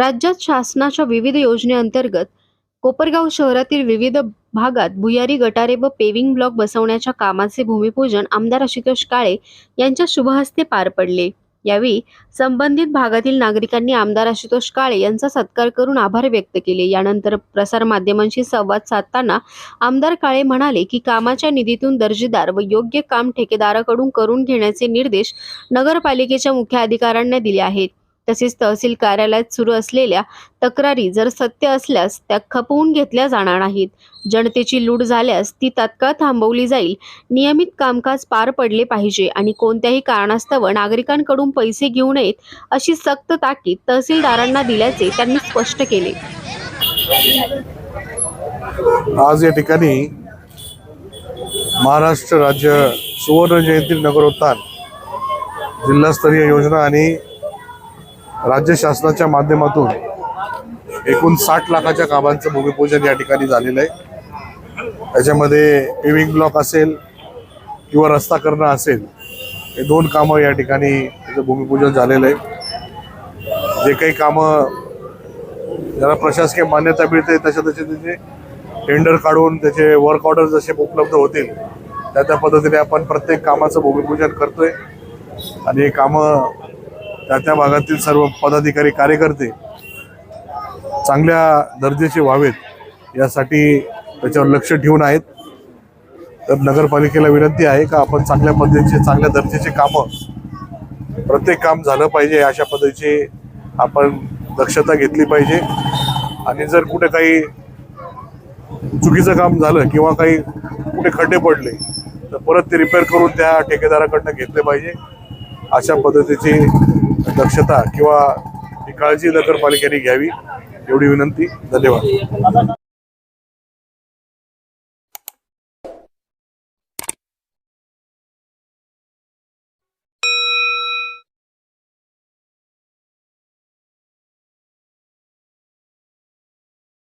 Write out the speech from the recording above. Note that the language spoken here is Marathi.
राज्यात शासनाच्या विविध योजनेअंतर्गत कोपरगाव शहरातील विविध भागात भुयारी गटारे व पेविंग ब्लॉक बसवण्याच्या कामाचे भूमिपूजन आमदार आशुतोष काळे यांच्या शुभहस्ते पार पडले. यावेळी संबंधित भागातील नागरिकांनी आमदार आशुतोष काळे यांचा सत्कार करून आभार व्यक्त केले. यानंतर प्रसारमाध्यमांशी संवाद साधताना आमदार काळे म्हणाले की कामाच्या निधीतून दर्जेदार व योग्य काम ठेकेदाराकडून करून घेण्याचे निर्देश नगरपालिकेच्या मुख्य अधिकाऱ्यांना दिले आहेत. तसेच तहसील कार्यालयात सुरू असलेल्या तक्रारी जर सत्य असल्यास त्या खपवून घेतल्या जाणार नाहीत. जनतेची लूट झाल्यास ती तात्काळ थांबवली जाईल. नियमित कामकाज पार पडले पाहिजे आणि कोणत्याही कारणास्तव नागरिकांकडून पैसे घेऊ नयेत अशी सक्त ताकीद तहसीलदारांना दिल्याचे त्यांनी स्पष्ट केले. आज या ठिकाणी महाराष्ट्र राज्य सुवर्ण जयंती नगरोत्थान जिल्हास्तरीय योजना आणि राज्य शासनाच्या माध्यमातून एकूण साठ लाखाच्या कामांचं भूमिपूजन या ठिकाणी झालेलं आहे. त्याच्यामध्ये पेविंग ब्लॉक असेल किंवा रस्ता करणं असेल हे दोन कामं या ठिकाणी त्याचं भूमिपूजन झालेलं आहे. जे काही कामं ज्याला प्रशासकीय मान्यता मिळते तशा तसे त्याचे टेंडर काढून त्याचे वर्क ऑर्डर जसे उपलब्ध होतील त्या त्या पद्धतीने आपण प्रत्येक कामाचं भूमिपूजन करतोय. आणि हे कामं त्या त्या भागातील सर्व पदाधिकारी कार्यकर्ते चांगल्या दर्जाचे व्हावेत यासाठी त्याच्यावर लक्ष ठेवून आहेत. तर नगरपालिकेला विनंती आहे का आपण चांगल्या पद्धतीचे चांगल्या दर्जाचे कामं प्रत्येक काम झालं पाहिजे अशा पद्धतीची आपण दक्षता घेतली पाहिजे. आणि जर कुठे काही चुकीचं काम झालं किंवा काही कुठे खड्डे पडले तर परत ते रिपेअर करून त्या ठेकेदाराकडनं घेतले पाहिजे. अशा पद्धतीची दक्षता किंवा ही काळजी नगरपालिकेने घ्यावी एवढी विनंती. धन्यवाद.